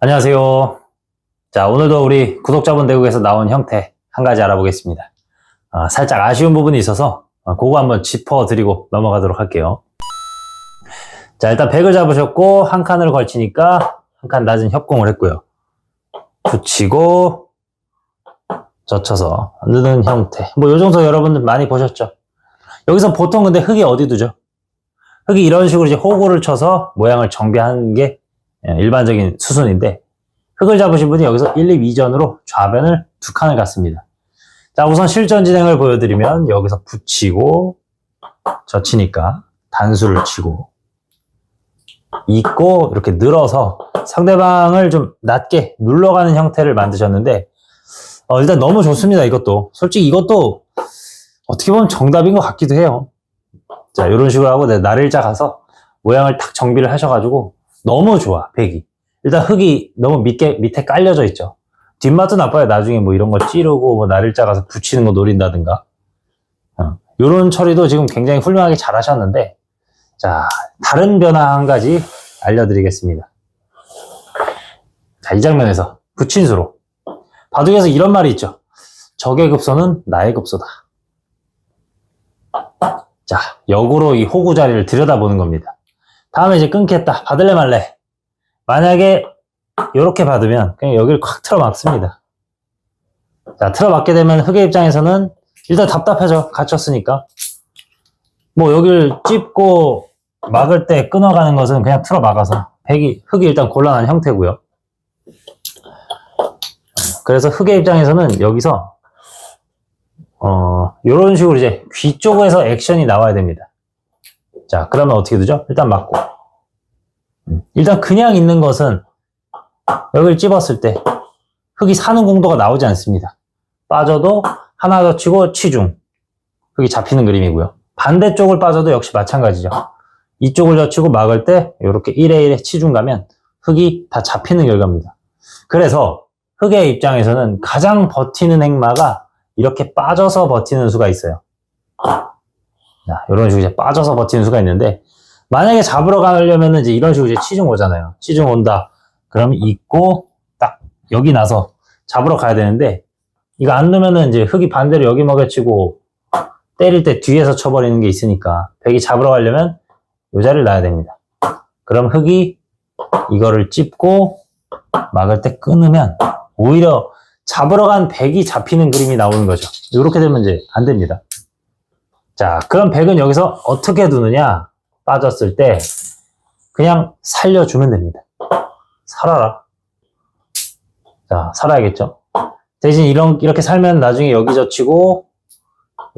안녕하세요. 자, 오늘도 우리 구독자분 대국에서 나온 형태 한 가지 알아보겠습니다. 아, 살짝 아쉬운 부분이 있어서 아, 그거 한번 짚어드리고 넘어가도록 할게요. 자, 일단 백을 잡으셨고 한 칸을 걸치니까 한 칸 낮은 협공을 했고요. 붙이고 젖혀서 넣는 형태. 뭐 요 정도 여러분들 많이 보셨죠? 여기서 보통 근데 흙이 어디 두죠? 흙이 이런 식으로 이제 호구를 쳐서 모양을 정비하는 게 예, 일반적인 수순인데 흙을 잡으신 분이 여기서 1, 2, 2전으로 좌변을 두 칸을 갔습니다. 자, 우선 실전 진행을 보여드리면 여기서 붙이고 젖히니까 단수를 치고 잇고 이렇게 늘어서 상대방을 좀 낮게 눌러가는 형태를 만드셨는데 어, 일단 너무 좋습니다. 이것도 솔직히 이것도 어떻게 보면 정답인 것 같기도 해요. 자, 이런 식으로 하고 내 날일자 가서 모양을 딱 정비를 하셔가지고 너무 좋아, 백이. 일단 흙이 너무 밑에, 밑에 깔려져 있죠. 뒷맛도 나빠요. 나중에 뭐 이런 거 찌르고 뭐 날일자 가서 붙이는 거 노린다든가. 어, 요런 처리도 지금 굉장히 훌륭하게 잘 하셨는데, 자, 다른 변화 한 가지 알려드리겠습니다. 자, 이 장면에서 붙인수로. 바둑에서 이런 말이 있죠. 적의 급소는 나의 급소다. 자, 역으로 이 호구 자리를 들여다보는 겁니다. 다음에 이제 끊겠다. 받을래 말래. 만약에 이렇게 받으면 그냥 여기를 콱 틀어 막습니다. 자, 틀어 막게 되면 흑의 입장에서는 일단 답답하죠. 갇혔으니까. 뭐 여기를 찝고 막을 때 끊어가는 것은 그냥 틀어 막아서 백이 흑이 일단 곤란한 형태고요. 그래서 흑의 입장에서는 여기서 어, 이런 식으로 이제 귀 쪽에서 액션이 나와야 됩니다. 자, 그러면 어떻게 되죠? 일단 맞고. 음, 일단 그냥 있는 것은 여기를 찝었을 때 흙이 사는 공도가 나오지 않습니다. 빠져도 하나 더 치고 치중. 흙이 잡히는 그림이고요. 반대쪽을 빠져도 역시 마찬가지죠. 이쪽을 젖히고 막을 때 이렇게 1에 1에 치중 가면 흙이 다 잡히는 결과입니다. 그래서 흙의 입장에서는 가장 버티는 행마가 이렇게 빠져서 버티는 수가 있어요. 자, 이런 식으로 이제 빠져서 버티는 수가 있는데, 만약에 잡으러 가려면 이제 이런 식으로 이제 치중 오잖아요. 치중 온다. 그럼 있고, 딱, 여기 나서 잡으러 가야 되는데, 이거 안 넣으면은 이제 흙이 반대로 여기 먹여치고, 때릴 때 뒤에서 쳐버리는 게 있으니까, 백이 잡으러 가려면 요 자리를 놔야 됩니다. 그럼 흙이 이거를 찝고, 막을 때 끊으면, 오히려 잡으러 간 백이 잡히는 그림이 나오는 거죠. 이렇게 되면 이제 안 됩니다. 자, 그럼 백은 여기서 어떻게 두느냐? 빠졌을 때 그냥 살려주면 됩니다. 살아라. 자, 살아야겠죠? 대신 이런, 이렇게 살면 나중에 여기 젖히고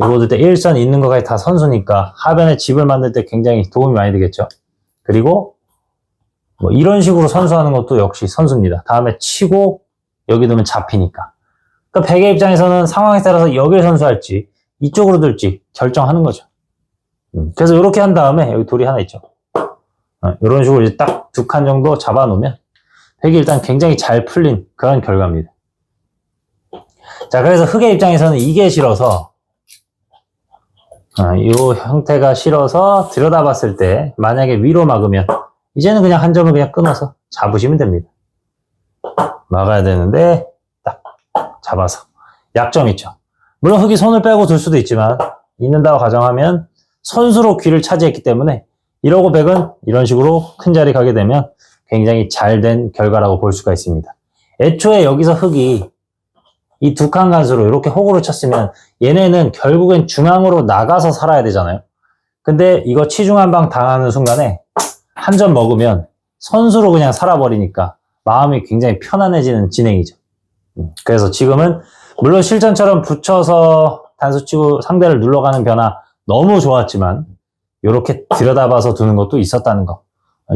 요거 둘때 일선 있는 거까지 다 선수니까 하변에 집을 만들 때 굉장히 도움이 많이 되겠죠? 그리고 뭐 이런 식으로 선수하는 것도 역시 선수입니다. 다음에 치고 여기 두면 잡히니까. 그러니까 백의 입장에서는 상황에 따라서 여기를 선수할지 이쪽으로 들지 결정하는 거죠. 음, 그래서 이렇게 한 다음에 여기 돌이 하나 있죠. 어, 이런 식으로 이제 딱 두 칸 정도 잡아 놓으면 백이 일단 굉장히 잘 풀린 그런 결과입니다. 자, 그래서 흑의 입장에서는 이게 싫어서 어, 이 형태가 싫어서 들여다봤을 때 만약에 위로 막으면 이제는 그냥 한 점을 그냥 끊어서 잡으시면 됩니다. 막아야 되는데 딱 잡아서 약점 있죠. 물론 흙이 손을 빼고 둘 수도 있지만 있는다고 가정하면 선수로 귀를 차지했기 때문에 1호 500은 이런 식으로 큰 자리 가게 되면 굉장히 잘 된 결과라고 볼 수가 있습니다. 애초에 여기서 흙이 이 두 칸 간수로 이렇게 호구를 쳤으면 얘네는 결국엔 중앙으로 나가서 살아야 되잖아요. 근데 이거 치중 한방 당하는 순간에 한 점 먹으면 선수로 그냥 살아버리니까 마음이 굉장히 편안해지는 진행이죠. 음, 그래서 지금은 물론 실전처럼 붙여서 단수 치고 상대를 눌러가는 변화 너무 좋았지만 이렇게 들여다봐서 두는 것도 있었다는 거.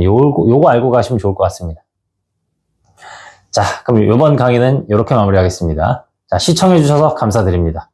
요거, 요거 알고 가시면 좋을 것 같습니다. 자, 그럼 이번 강의는 이렇게 마무리하겠습니다. 자, 시청해주셔서 감사드립니다.